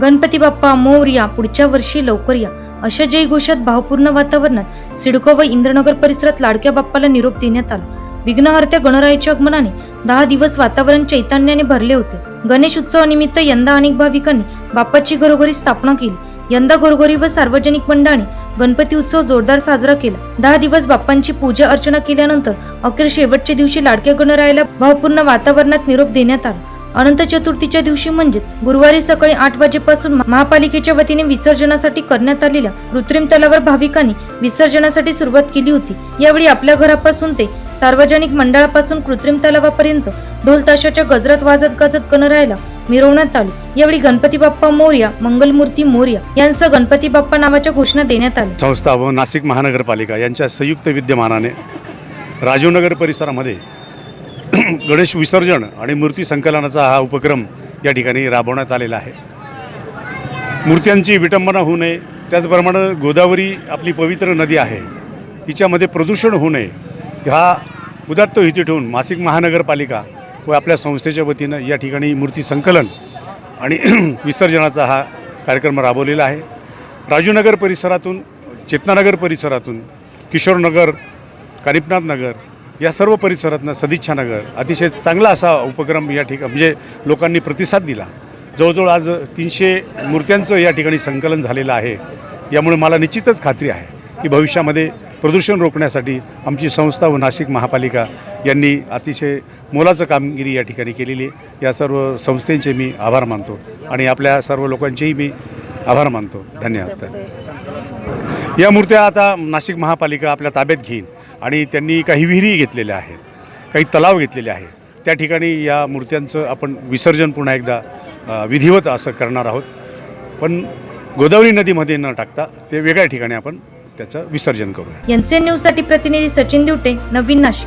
गणपती बाप्पा मोर्या पुढच्या वर्षी लवकर या. अशा जयघोषात भावपूर्ण वातावरणात सिडको व इंद्रनगर परिसरात लाडक्या बाप्पाला निरोप देण्यात आला. विघ्नहर्त्या गणरायाच्या आगमनाने दहा दिवस वातावरण चैतन्याने भरले होते. गणेश उत्सवानिमित्त यंदा अनेक भाविकांनी बाप्पाची घरोघरी स्थापना केली. यंदा घरोघरी व सार्वजनिक मंडळाने गणपती उत्सव जोरदार साजरा केला. दहा दिवस बाप्पांची पूजा अर्चना केल्यानंतर अखेर शेवटच्या दिवशी लाडक्या गणरायाला भावपूर्ण वातावरणात निरोप देण्यात आला. अनंत चतुर्थीच्या दिवशी म्हणजेच गुरुवारी सकाळी आठ वाजेपासून महापालिकेच्या वतीने विसर्जनासाठी करण्यात आलेल्या कृत्रिम तलावर भाविकांनी विसर्जनासाठी सुरुवात केली होती. यावेळी आपल्या घरापासून ते सार्वजनिक मंडळापासून कृत्रिम तलावापर्यंत ढोल ताशाच्या गजरात वाजत गाजत गणरायाला मिरवण्यात आली. यावेळी गणपती बाप्पा मोर्या मंगलमूर्ती मोर्या यांचं गणपती बाप्पा नावाच्या घोषणा देण्यात आल्या. संस्था व नाशिक महानगरपालिका यांच्या संयुक्त विद्यमानाने राजीवनगर परिसरामध्ये गणेश विसर्जन आणि मूर्ती संकलनाचा हा उपक्रम या ठिकाणी राबवण्यात आलेला आहे. मूर्त्यांची विटंबना होऊ नये त्याचप्रमाणे गोदावरी आपली पवित्र नदी आहे हिच्यामध्ये प्रदूषण होऊ नये हा उदात्त हिती ठेवून मासिक महानगरपालिका व आपल्या संस्थेच्या वतीनं या ठिकाणी मूर्ती संकलन आणि विसर्जनाचा हा कार्यक्रम राबवलेला आहे. राजूनगर परिसरातून चेतनानगर परिसरातून किशोरनगर कानिपनाथ नगर या सर्व परिसरातनं सदिच्छा नगर अतिशय चांगला असा उपक्रम या ठिकाणी म्हणजे लोकांनी प्रतिसाद दिला. जवळजवळ आज तीनशे मूर्त्यांचं या ठिकाणी संकलन झालेलं आहे. यामुळे मला निश्चितच खात्री आहे की भविष्यामध्ये प्रदूषण रोखण्यासाठी आमची संस्था व नाशिक महापालिका यांनी अतिशय मोलाचं कामगिरी या ठिकाणी केलेली या सर्व संस्थेंचे मी आभार मानतो आणि आपल्या सर्व लोकांचेही मी आभार मानतो. धन्यवाद. या मूर्त्या आता नाशिक महापालिका आपल्या ताब्यात घेईन आणि त्यांनी काही विहिरी घेतलेल्या आहेत काही तलाव घेतलेले आहेत. त्या ठिकाणी या मूर्त्यांचं आपण विसर्जन पुन्हा एकदा विधिवत असं करणार आहोत. पण गोदावरी नदीमध्ये न टाकता ते वेगळ्या ठिकाणी आपण त्याचं विसर्जन करूया. सी एनसाठी प्रतिनिधी सचिन दिवटे नवीन नाशिक.